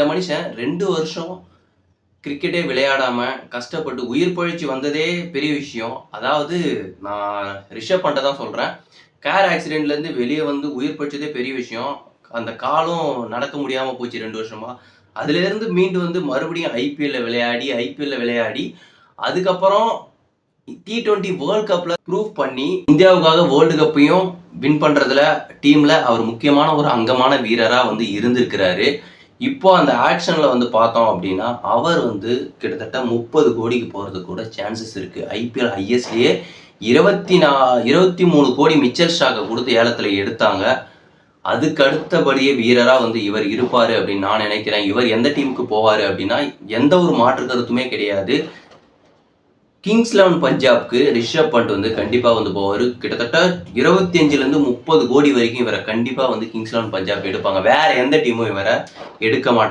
இந்த மனுஷன் ரெண்டு வருஷம் கிரிக்கெட்டே விளையாடாம கஷ்டப்பட்டு உயிர் பழிச்சு வந்ததே பெரிய விஷயம். அதாவது நான் ரிஷப் பண்ணிட்டு தான் சொல்றேன். கார் ஆக்சிடென்ட்ல இருந்து வெளியே வந்து உயிர் பழிச்சதே பெரிய விஷயம். அந்த காலம் நடக்க முடியாம போச்சு ரெண்டு வருஷமா. அதுல இருந்து மீண்டு வந்து மறுபடியும் ஐபிஎல்ல விளையாடி ஐபிஎல்ல விளையாடி அதுக்கப்புறம் டி டுவெண்ட்டி வேர்ல்ட் கப்ல ப்ரூவ் பண்ணி இந்தியாவுக்காக வேர்ல்டு கப்பையும் வின் பண்றதுல டீம்ல அவர் முக்கியமான ஒரு அங்கமான வீரரா வந்து இருந்திருக்கிறாரு. இப்போ அந்த ஆக்ஷனில் வந்து பார்த்தோம் அப்படின்னா அவர் வந்து கிட்டத்தட்ட முப்பது கோடிக்கு போறது கூட சான்சஸ் இருக்குது ஐபிஎல் ஐஎஸ்லயே இருபத்தி நா இருபத்தி மூணு கோடி மிச்சல் ஸ்டாக்கை கொடுத்து ஏலத்தில் எடுத்தாங்க. அதுக்கு அடுத்தபடியே வீரராக வந்து இவர் இருப்பார் அப்படின்னு நான் நினைக்கிறேன். இவர் எந்த டீமுக்கு போவார் அப்படின்னா எந்த ஒரு மாற்று கருத்துமே கிடையாது. கிங்ஸ் லெவன் பஞ்சாப்க்கு ரிஷப் பண்ட் வந்து கண்டிப்பாக வந்து போவார். கிட்டத்தட்ட இருபத்தி அஞ்சுலேருந்து முப்பது கோடி வரைக்கும் இவரை கண்டிப்பாக வந்து கிங்ஸ் லெவன் பஞ்சாப் எடுப்பாங்க. வேற எந்த டீமும் இவரை எடுக்க மாட்டாங்க.